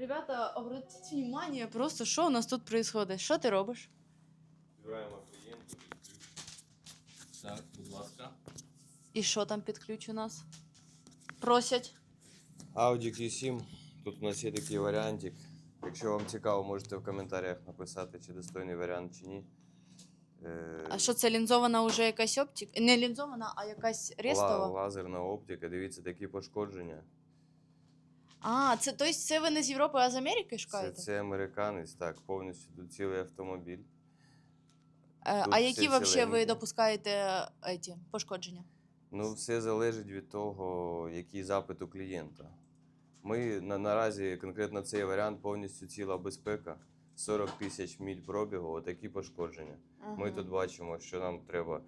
Ребята, обратите внимание, просто що у нас тут происходит? Що ти робиш? Збираємо клієнтів. Так, будь ласка. І що там під ключ у нас? Просять. Audi Q7. Тут у нас є такий варіантик. Якщо вам цікаво, можете в коментарях написати, чи достойний варіант, чи ні. Е, А що це лінзована уже якась оптика? Не лінзована, а якась ла- рестова? лазерна оптика, дивіться, такі пошкодження. А, це то есть це ви не з Європи, а з Америки Це, шукаєте? це американець, так, повністю тут цілий автомобіль. Е, а які вообще ви допускаєте е, ті, пошкодження? Ну, все залежить від того, який запит у клієнта. Ми на, наразі конкретно цей варіант повністю ціла безпека. 40 тисяч міль пробігу, отакі пошкодження. Ми тут бачимо, що нам треба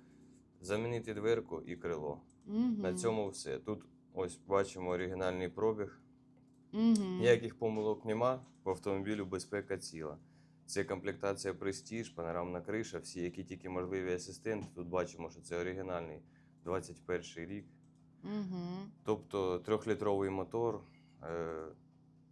замінити дверку і крило. Мгм. На цьому все. Тут ось бачимо оригінальний пробіг. Мгм. Ніяких помилок нема. В автомобілю безпека ціла. Це комплектація Prestige, панорамна криша, всі, які тільки можливі асистенти. Тут бачимо, що це оригінальний 21 рік. Мгм. Тобто трьохлітровий мотор. Е,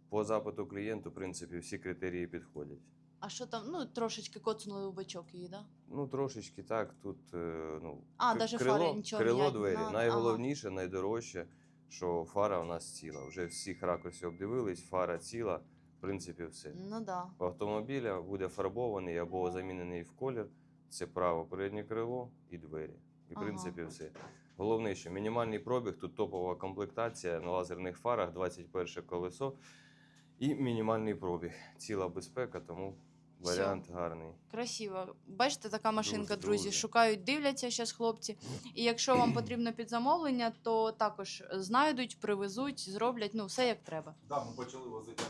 По запиту клієнту, в принципі, всі критерії підходять. А що там? Ну, трошечки коцнули у бачок її, да? Ну, трошечки так. Тут е, ну, А, крило, фари крило двері. надо. Найголовніше, найдорожче, що фара у нас ціла. Вже всіх ракурсів обдивились, фара ціла, в принципі, все. Ну да. В автомобіля буде фарбований або замінений в колір. Це право переднє крило і двері. І, в Ага. принципі, все. Головне, що мінімальний пробіг, тут топова комплектація на лазерних фарах, 21 колесо і мінімальний пробіг. Ціла безпека, тому. Варіант гарний. Красиво. Бачите, така машинка, Дуже, друзі. дуже. Шукають, дивляться зараз хлопці. І якщо вам потрібно під замовлення, то також знайдуть, привезуть, зроблять, ну все як треба. Да, ми почали возити